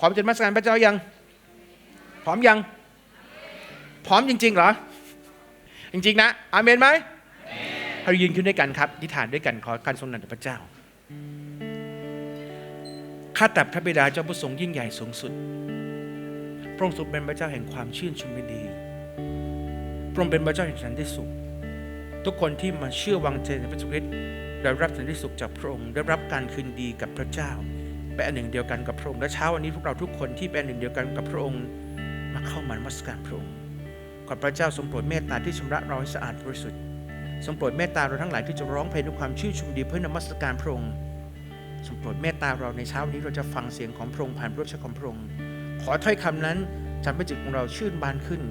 พร้อมจะมัสการพระเจ้ายัง พร้อมยัง พร้อมจริง ๆ เหรอ จริง ๆ นะ อาเมนไหมเรายืนขึ้นด้วยกันครับอธิษฐานด้วยกันขอการทรงนำพระเจ้า ข้าแต่พระบิดาเจ้าผู้ทรงยิ่งใหญ่สูงสุด พระองค์ทรงเป็นพระเจ้าแห่งความชื่นชมยินดี พระองค์เป็นพระเจ้าแห่งสันติสุข ทุกคนที่มาเชื่อวางใจในพระเจ้าคริสต์ได้รับสันติสุขจากพระองค์ ได้รับการคืนดีกับพระเจ้า เป็นอันหนึ่งเดียวกันกับพระองค์ และเช้าวันนี้พวกเราทุกคนที่เป็นอันหนึ่งเดียวกันกับพระองค์ มาเข้ามานมัสการพระองค์ขอพระเจ้าทรงโปรดเมตตาที่ชำระเราให้สะอาดบริสุทธิ์ทรงโปรดเมตตาเราทั้งหลายที่จะร้องเพลงด้วยความชื่นชมดีเพื่อนมัสการพระองค์ทรงโปรดเมตตาเราในเช้านี้เราจะฟังเสียงของพระองค์ผ่านพระชของพระองค์ขอถ้อยคำนั้นทำให้จิตของเราชื่นบานขึ้น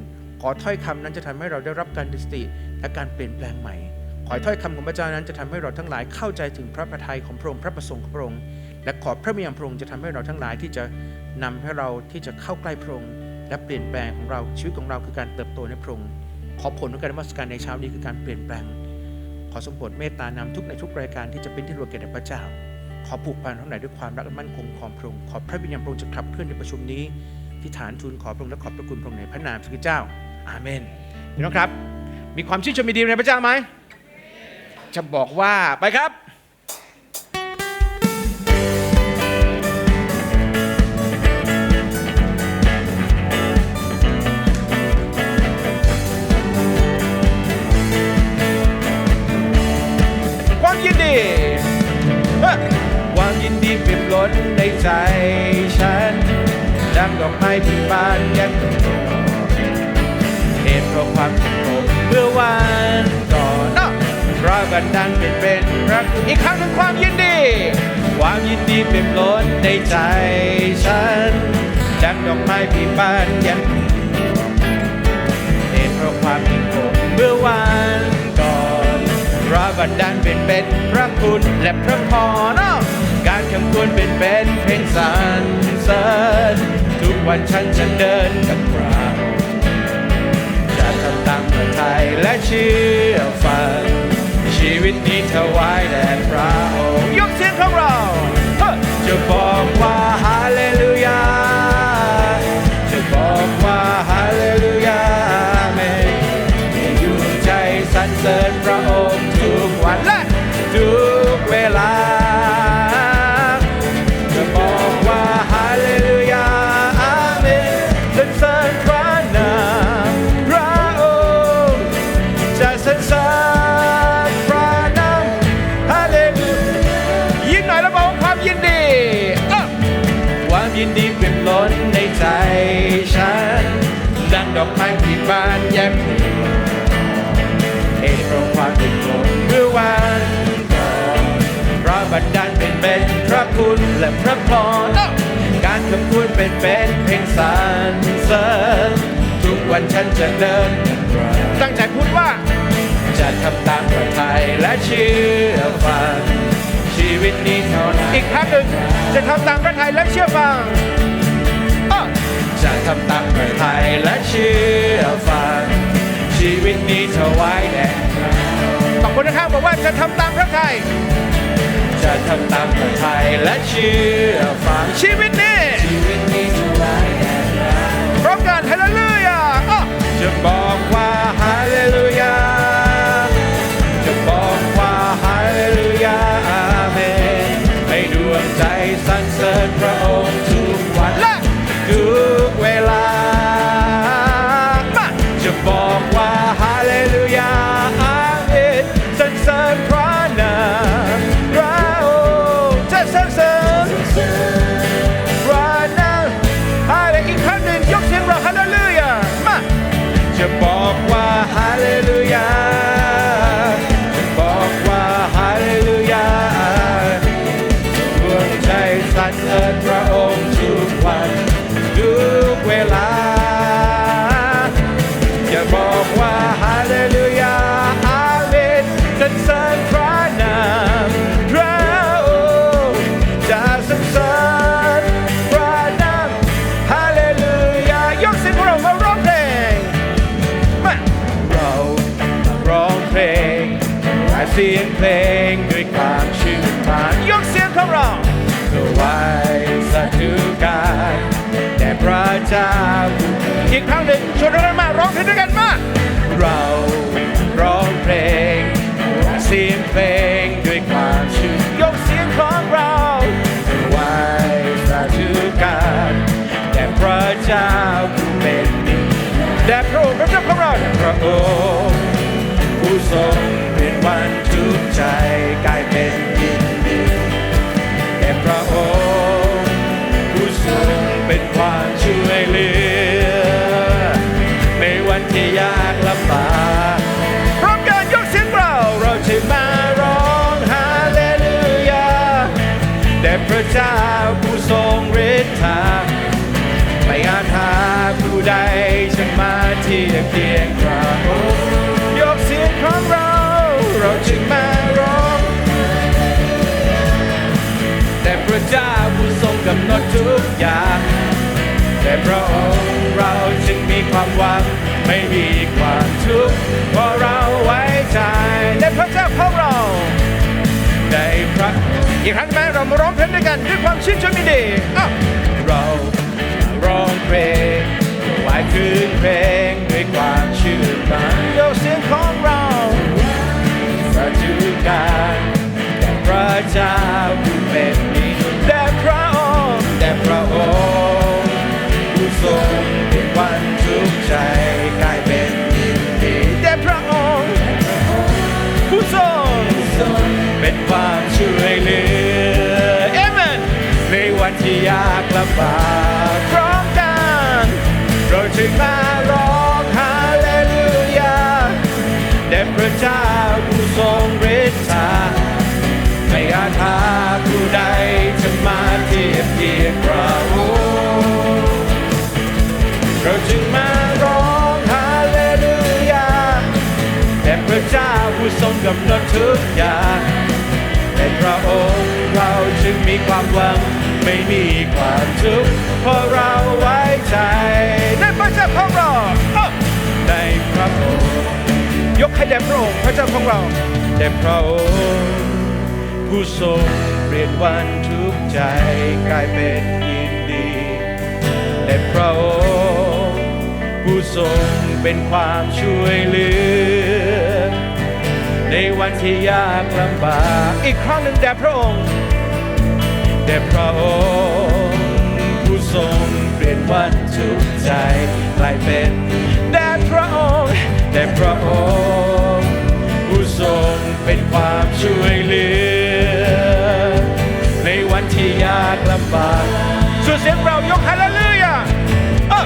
ขอถ้อยคำนั้นจะทำให้เราได้รับการดิสติและการเปลี่ยนแปลงใหม่ ขอถ้อยคำของพระเจ้านั้นจะทำให้เราทั้งหลายเข้าใจถึงพระประทัยของพระองค์พระประสงค์ของพระองค์ และขอพระมียมพระองค์จะทำให้เราทั้งหลายที่จะนำให้เราที่จะเข้าใกล้พระองค์และเปลี่ยนแปลงของเราชีวิตของเราคือการเติบโตในพระองค์ขอผลของการนมัสการในเช้านี้คือการเปลี่ยนแปลง ขอทรงโปรดเมตตานำทุกในทุกรายการที่จะเป็นที่รวมแก่พระเจ้า ขอผูกพันทั้งหลายด้วยความรักและมั่นคงของพระองค์ขอพระวิญญาณพระองค์จะขับเคลื่อนในประชุมนี้ที่ฐานทูลขอพระองค์และขอบพระคุณพระองค์ในพระนามพระเจ้า อาเมนพี่น้องครับ มีความชื่นชมยินดีในพระเจ้าไหมจะบอกว่าไปครับ ยินดีเปรียบล้นในใจฉัน ดังดอกไม้ที่บานย้มเหตุเพราะความผิดผมเมื่อวานก่อนเพราะบันดาลเป็นเป็นรักอีกครั้งหนึ่งความยินดี ความยินดีเปรียบล้นในใจฉัน ดังดอกไม้ที่บานย้มเหตุเพราะความผิดผมเมื่อวานก่อนพระบันดาลเป็นเป็นพระคุณและพระพร การคำควรเป็นเป็นเพลงสรรเสริญทุกวันฉันจะเดินกับพระจะทำตามพระทัยและเชื่อฟัง ชีวิตนี้ถวายแด่พระองค์ยกเสียงของเราจะบอกว่าฮาเลลูยาจะบอกว่าฮาเลลูยาอาเมนให้อยู่ใจสรรเสริญพระองค์ทุกวันและทุกเวลา และพระพรการคำพูดเป็นเป็นเพลงสรรเสริญทุกวันฉันจะเดิน ตั้งใจพูดว่า จะทำตามพระทัยและเชื่อฟังชีวิตนี้เท่านั้นอีกครั้งหนึ่งจะทำตามพระทัยและเชื่อฟังอ้อจะทำตามพระทัยและเชื่อฟังชีวิตนี้ถวายแด่บางคนนะครับบอกว่าจะทำตามพระทัย จะทำตามพระทัยและเชื่อฟังชีวิตนี้ชีวิตนี้ถวายแด่พร้อมกันฮาเลลูยาอ้อจะบอกว่าฮาเลลูยาจะบอกว่าฮาเลลูยาอาเมนให้ดวงใจสรรเสริญพระองค์ทุกวันและทุ จ้าอีกครั้งหนึ่งชวนเรากันมาร้องเพลงด้วยกันมาเราร้องเพลงเสียงเพลงด้วยความชื่นยกเสียงของเราไว้สาธุการแด่พระเจ้าผู้เป็นดีแด่พระองค์พระเจ้าของเราแด่พระองค์ผู้ทรงเป็นวันทุกใจ ระเจ้าผู้ทรงฤทธาไม่อาจหาผู้ใดจะมาเทียบเคียงพระองค์ยกเสียงของเรา เราจึงมาร้อง แต่พระเจ้าผู้ทรงกำหนดทุกอย่าง แต่พระองค์เราจึงมีความหวัง ไม่มีความทุกข์เพราะเราไว้ใจในพระเจ้าของเรา อีกครั้งไหมเรามาร้องเพลงด้วยกันด้วยความชื่นชมยินดีเราร้องเพลงไหวคืนเพลงด้วยความชื่นมันยเสียงของเราประจุการแด่พระเจ้า ยากลำบากพร้อมกันเราจึงมาร้องฮาเลลูยาแด่พระเจ้าผู้ทรงฤทธาไม่อาจหาผู้ใดจะมาเทียบเทียมพระองค์เราจึงมาร้องฮาเลลูยาแด่พระเจ้าผู้ทรงกำหนดทุกอย่างในพระองค์เราจึงมีความหวัง ไม่มีความทุกข์เพราะเราไว้ใจในพระเจ้าของเราอ้าวในพระองค์ยกให้แด่พระองค์พระเจ้าของเราแด่พระองค์ผู้ทรงเปลี่ยนวันทุกข์ใจกลายเป็นยินดีแต่พระองค์ผู้ทรงเป็นความช่วยเหลือ ในวันที่ยากลำบาก อีกครั้งหนึ่งแด่พระองค์ แด่พระองค์ผู้ทรงเปลี่ยนวันทุกใจกลายเป็นแด่พระองค์แด่พระองค์ผู้ทรงเป็นความช่วยเหลือ ในวันที่ยากลำบากส่วนเสียงเรายกฮาเลลูยาเอ้อ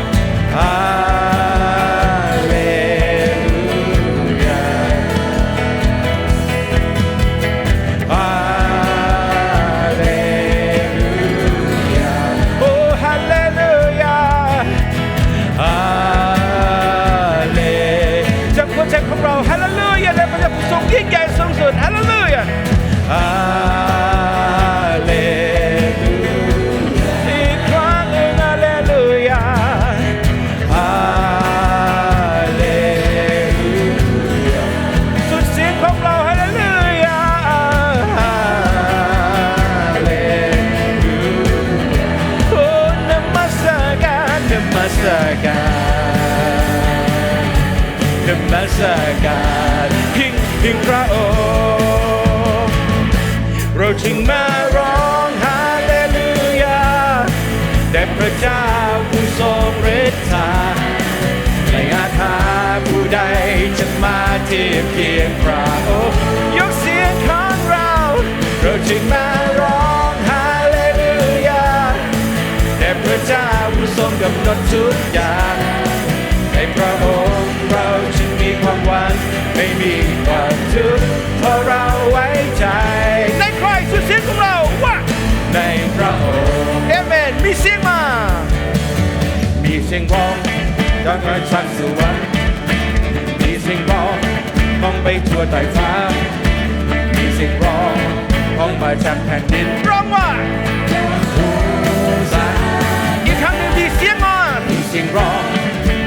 ทียบเคียงพระองค์ยกเสียงของเราเราจึงมาร้องฮาเลลูยาแต่พระเจ้าผู้ทรงกำหนดทุกอย่างในพระองค์เราจึงมีความหวังไม่มีความทุกข์เพราะเราไว้ใจ ในใครสุดเสียงของเราว่าในพระองค์เอเมนมีเสียงมา มีเสียงร้องจากมาจากสวรรค์ มองไปทั่วใต้ฟ้า มีเสียงร้องของมาจากแผ่นดินร้องว่าอีกครั้งหนึ่งที่เสียงอ่อนมีเสียงร้อง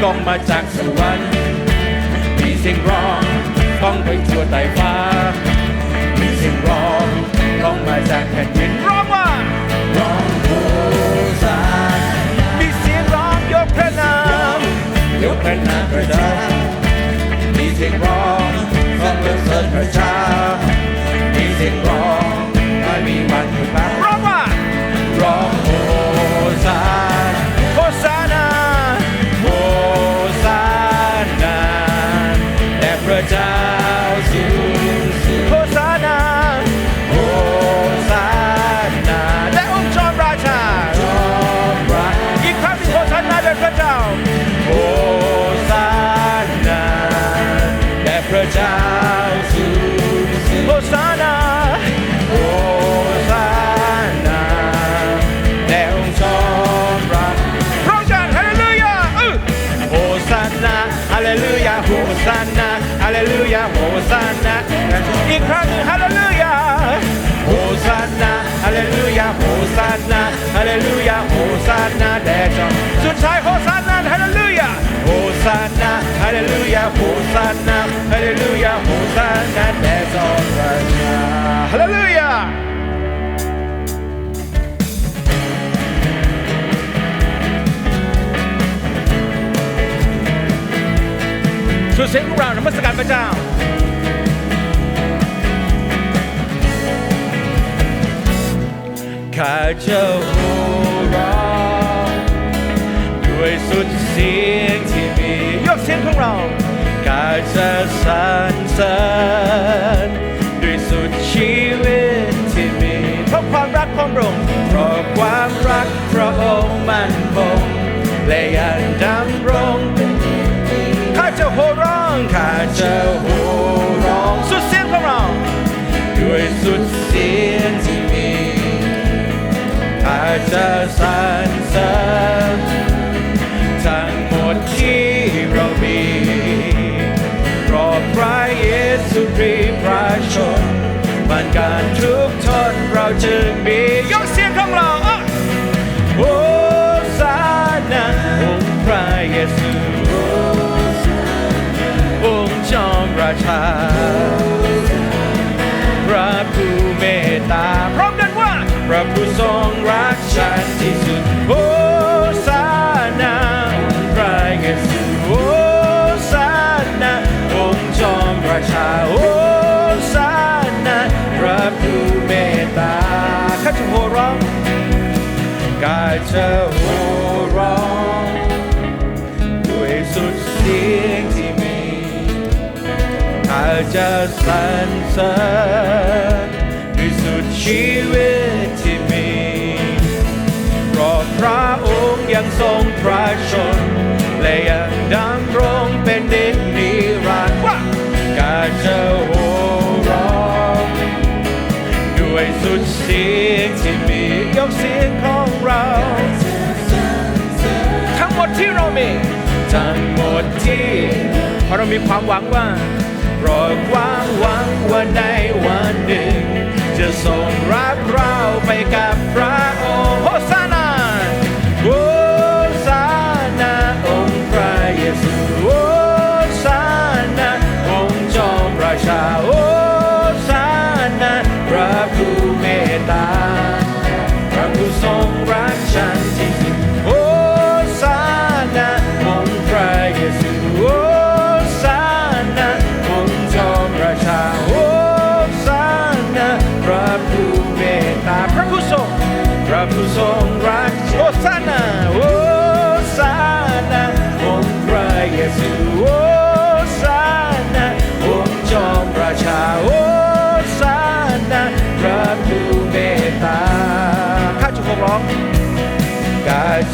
ก้องมาจากสวรรค์มีเสียงร้องก้องไปทั่วใต้ฟ้า มีเสียงร้องก้องมาจากแผ่นดินร้องว่าร้องโหซามีเสียงร้องยกพระนามยกพระนามพระเจ้ามีเสียงร้อง ประชามีเสียงร้อ Oh. ข้าจะสรรเสริญด้วยสุดชีวิตที่มีเพราะความรักของพระองค์เพราะความรักพระองค์มันคงและยังดำรงข้าจะโห่ร้องข้าจะโห่ร้องสุดเสียงของเราด้วยสุดเสียงที่มีข้าจะสรรเสริญ จึงมียกเสียงของเราโอ้สานาองค์พระเยซูองค์จอมราชา จะสรรเสริญด้วยสุดชีวิตที่มีเพราะพระองค์ยังทรงพระชน และยังดำรงเป็นดินนิรันดร์ว่าจะโห่ร้องด้วยสุดเสียงที่มียกเสียงของเรา ทั้งหมดที่เรามีทั้งหมดที่เพราะเรามีความหวังว่า ปรดควางหวังว่าในวันหนึ่ง จะส่งรักเราไปกับพระองค์โฮสนา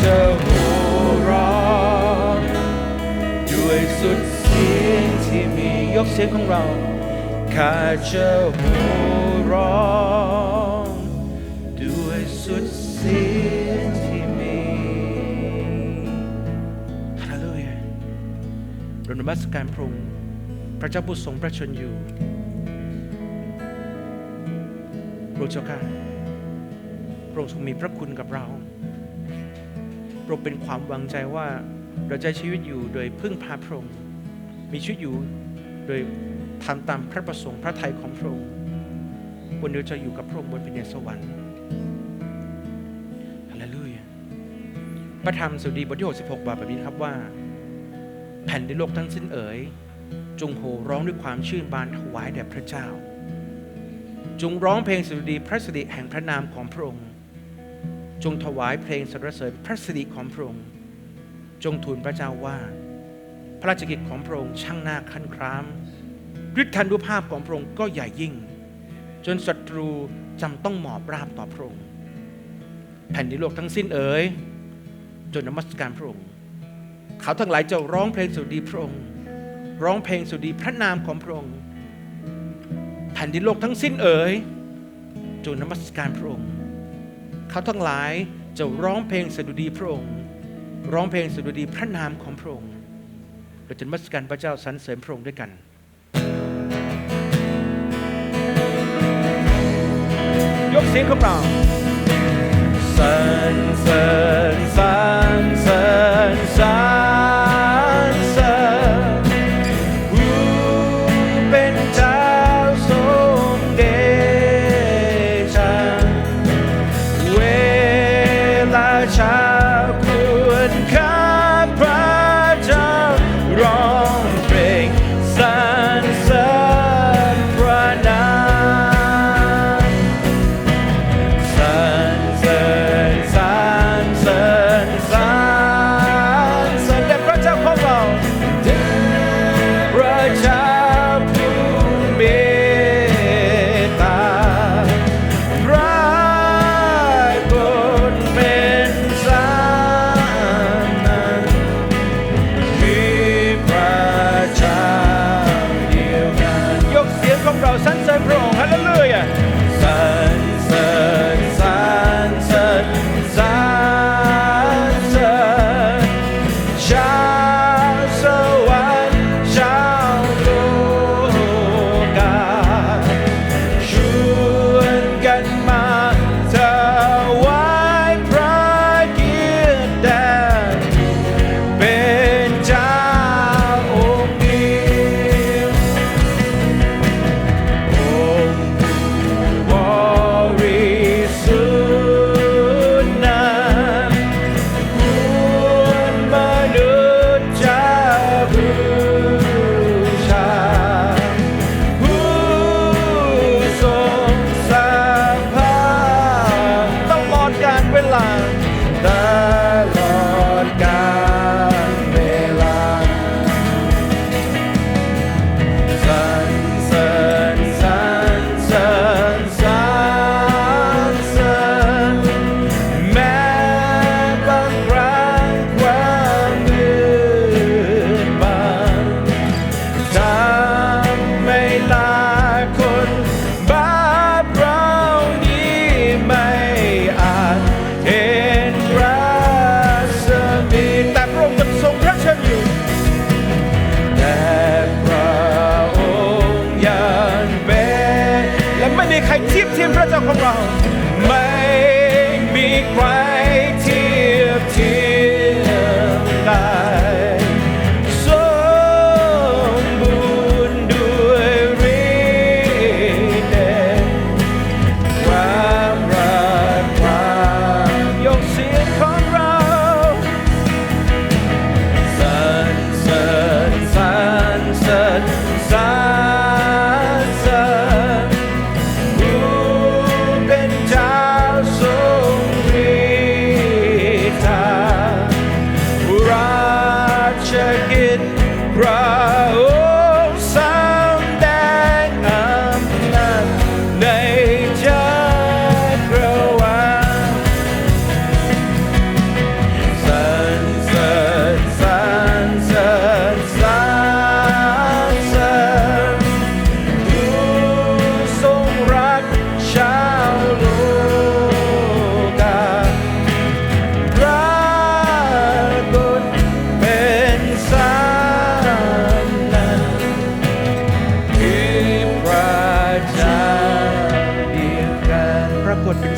จะโห่ร้องด้วยสุดเสียงที่มียกเสียงของเราข้าจะห่ร้องด้วยสุดเสียงที่มีฮาเลลูยาเรานมัสการพระองค์พระเจ้าผู้ทรงพระชนอยู่โปรดเจ้าค่ะพระองค์ทรงมีพระคุณกับเรา พระองค์เป็นความวางใจว่าเราจะชีวิตอยู่โดยพึ่งพาพระองค์มีชีวิตอยู่โดยทำตามพระประสงค์พระทัยของพระองค์วันเดียวจะอยู่กับพระองค์บนแผ่นดินสวรรค์ฮาเลลูยาพระธรรมสุดีบทที่66บอกแบบนี้ครับว่า แผ่นดินโลกทั้งสิ้นเอ๋ยจงโห่ร้องด้วยความชื่นบานถวายแด่พระเจ้า จงร้องเพลงสุดีพระสิริแห่งพระนามของพระองค์ จงถวายเพลงสรรเสริญพระสิริของพระองค์ จงทูลพระเจ้าว่า พระราชกิจของพระองค์ช่างน่าคันครามฤทธันุภาพของพระองค์ก็ใหญ่ยิ่ง จนศัตรูจำต้องหมอบราบต่อพระองค์ แผ่นดินโลกทั้งสิ้นเอ๋ยจนนมัสการพระองค์ เขาทั้งหลายจะร้องเพลงสุดีพระองค์ ร้องเพลงสุดีพระนามของพระองค์ แผ่นดินโลกทั้งสิ้นเอ๋ยจงนมัสการพระองค์ เขาทั้งหลายจะร้องเพลงสดุดีพระองค์ ร้องเพลงสดุดีพระนามของพระองค์เราจะนมัสการพระเจ้าสรรเสริญพระองค์ด้วยกันยกเสียงของเราสรรเสริญสรร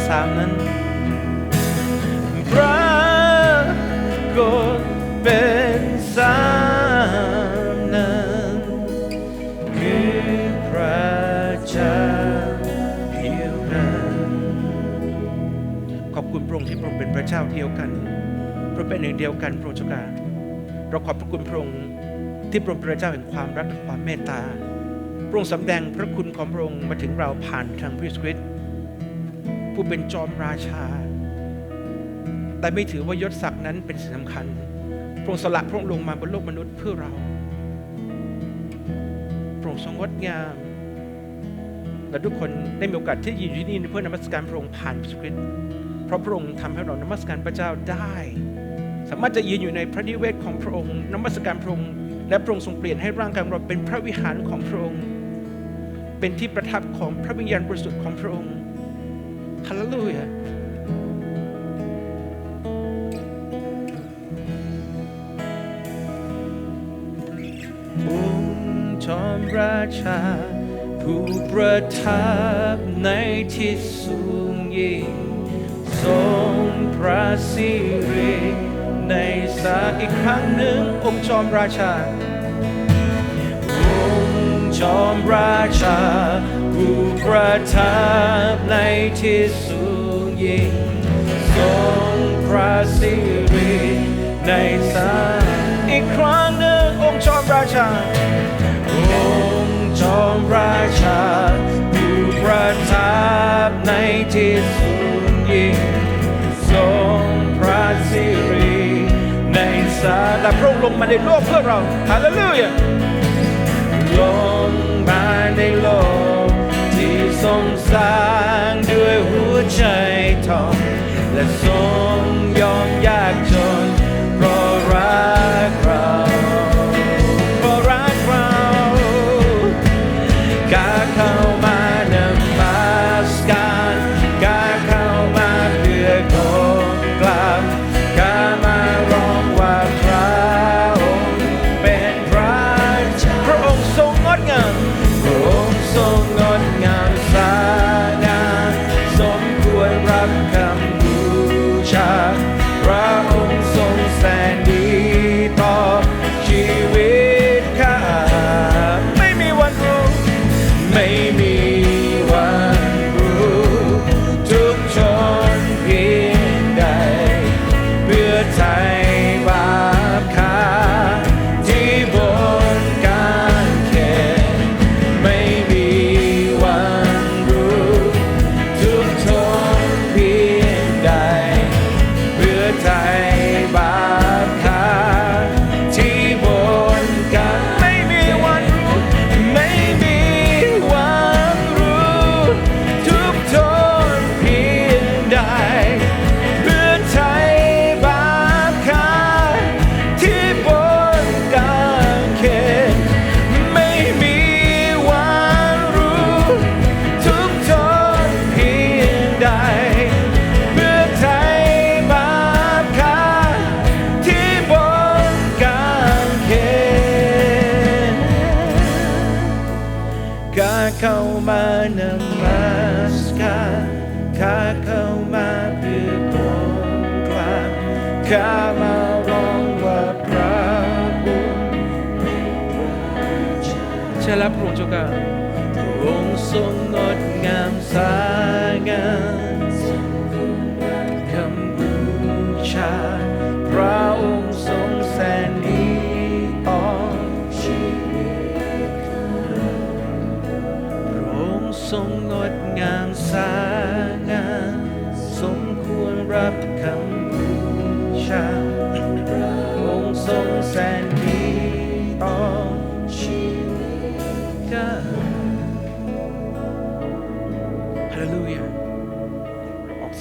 สามนั้นปรากฏเป็นสามนั้นคือพระเจ้าเดียวกันขอบคุณพระองค์ที่พระองค์เป็นพระเจ้าเดียวกันพระเป็นหนึ่งเดียวกันพระองค์เจ้าค่ะเราขอบพระคุณพระองค์ที่พระองค์เป็นพระเจ้าแห่งความรักและความเมตตาพระองค์สำแดงพระคุณของพระองค์มาถึงเราผ่านทางพระคริสต์ ผู้เป็นจอมราชา แต่ไม่ถือว่ายศศักดิ์นั้นเป็นสิ่งสำคัญ พระองค์สละพระองค์ลงมาบนโลกมนุษย์เพื่อเรา พระองค์ทรงงดงาม และทุกคนได้มีโอกาสที่ยืนอยู่ที่นี่เพื่อนมัสการพระองค์ผ่านพระคริสต์เพราะพระองค์ทำให้เรานมัสการพระเจ้าได้ สามารถจะยืนอยู่ในพระนิเวศของพระองค์นมัสการพระองค์ และพระองค์ทรงเปลี่ยนให้ร่างกายเราเป็นพระวิหารของพระองค์ เป็นที่ประทับของพระวิญญาณบริสุทธิ์ของพระองค์ ฮาเลลูยาองค์จอมราชา ผู้ประทับในที่สูงยิ่งทรงพระสิริในสาอีกครั้งหนึ่งองค์จอมราชาองค์จอมราชา ผู้ประทับในที่สูงยิ่งทรงพระสิริในสาอีกครั้งหนึ่งองค์จอมราชา องค์จอมราชา ผู้ประทับในที่สูงยิ่งทรงพระสิริในสาและพระองค์ลงมาในโลกเพื่อเราฮาเลลูยาลงมาในโลก ทรงสร้างด้วยหัวใจทอง และทรงยอมยากจ แล้วพระองค์เจ้าค่ะพระองค์ทรงงดงามสา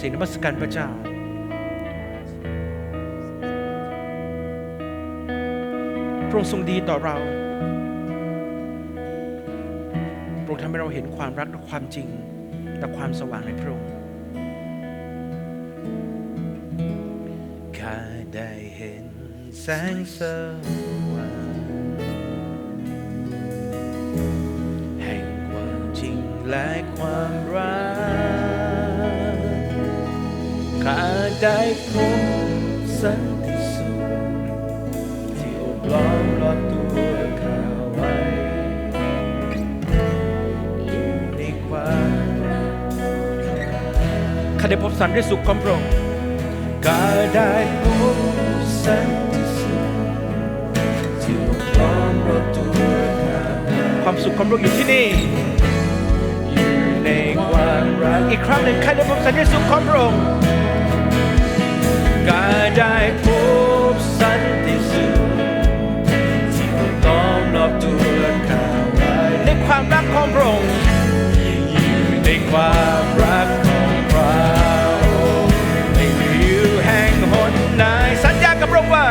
สียงนมัสการพระเจ้า พระองค์ทรงดีต่อเรา พระองค์ทำให้เราเห็นความรักและความจริงและความสว่างในพระองค์ข้าได้เห็นแสงสว่างแห่งความจริงและความรัก ได้พบสันติสุขที่อบล้อมรอบตัวข้าไว้อยู่ในความรักข้าได้พบสันติสุขของพระองค์ข้าได้พบสันติสุขที่อบล้อมรอบตัวข้าความสุขของเราอยู่ที่นี่อยู่ในความรักอีกครั้งหนึ่งใครได้พบสันติสุขของพระองค์ ได้พบสันติสุขที่ล้อมรอบตัวข้าไว้ในความรักของพระองค์อยู่ในความรักของพระองค์ไม่มีอยู่แห่งหนไหนสัญญากับพระองค์ว่า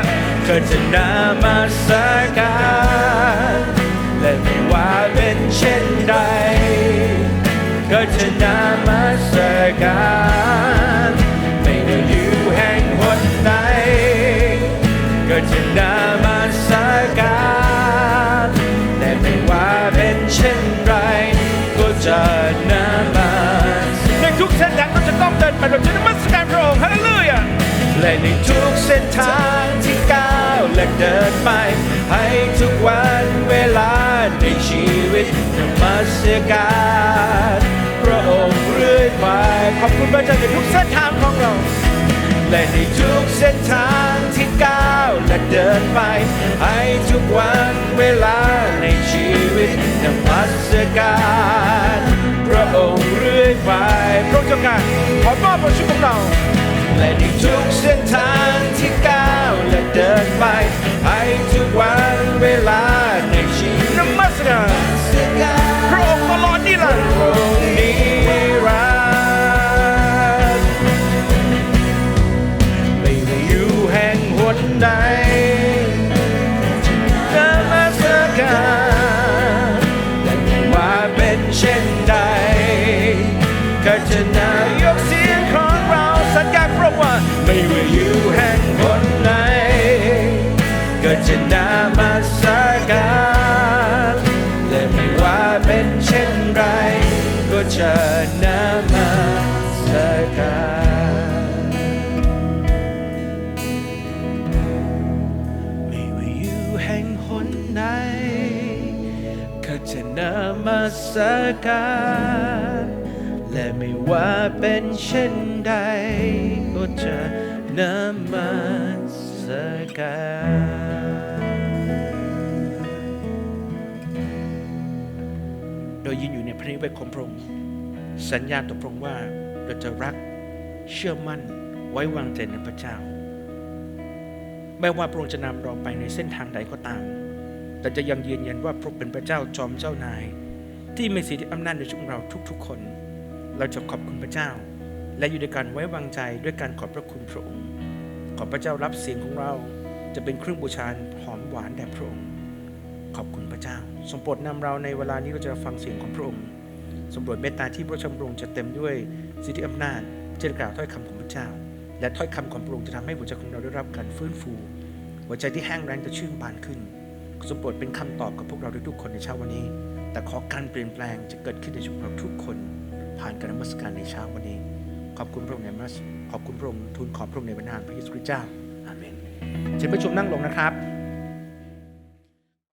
เธอจะนามาสักการและไม่ว่าเป็นเช่นใดก็จะนามาสักการ จะต้องเดินไปเราจะนมัสการพระองค์ฮาเลลูยาและในทุกเส้นทางที่ก้าวและเดินไป ให้ทุกวันเวลาในชีวิตนมัสการพระองค์เรื่อยไปขอบคุณพระเจ้าในทุกเส้นทางของเรา และในทุกเส้นทางที่ก้าวและเดินไป ให้ทุกวันเวลาในชีวิตนมัสการพระองค์เรื่อย ไปพระองค์เจ้าการขอมอบประชุมของเราและในทุกเส้นทางที่ก้าวและเดินไปให้ทุกวันเวลาในชีวิตนมัสการพระองค์ตลอดนี่แหละพระองค์นิรันดร์ไม่ว่าอยู่แห่งหนใด การ และไม่ว่าเป็นเช่นใด ก็จะนมัสการโดยยืนอยู่ในพระนิเวศของพระองค์สัญญาต่อพระองค์ว่าเราจะรักเชื่อมั่นไว้วางใจในพระเจ้าไม่ว่าพระองค์จะนำเราไปในเส้นทางใดก็ตาม แต่จะยังยืนยันว่าพระองค์เป็นพระเจ้าจอมเจ้านาย ที่มีสิทธิอำนาจในชีวิตของเราทุกๆคน เราจะขอบคุณพระเจ้า และอยู่ในการไว้วางใจด้วยการขอบพระคุณพระองค์ ขอพระเจ้ารับเสียงของเราจะเป็นเครื่องบูชาหอมหวานแด่พระองค์ ขอบคุณพระเจ้าทรงโปรดนำเราในเวลานี้เราจะฟังเสียงของพระองค์ทรงโปรดเมตตาที่พระชมรมจะเต็มด้วยสิทธิอำนาจที่จะกล่าวถ้อยคำของพระเจ้า และถ้อยคำของพระองค์จะทำให้หัวใจของเราได้รับการฟื้นฟู หัวใจที่แห้งแล้งจะชื่นบานขึ้นทรงโปรดเป็นคำตอบกับพวกเราทุกคนในเช้าวันนี้ แต่ขอการเปลี่ยนแปลงจะเกิดขึ้นในชีวิตของทุกคน ผ่านการนมัสการในเช้าวันนี้ ขอบคุณพระองค์ในมัสขอบคุณพระองค์ทูลขอบพระองค์ในพระนามพระเยซูคริสต์เจ้าอาเชิญประชุมนั่งลงนะครับ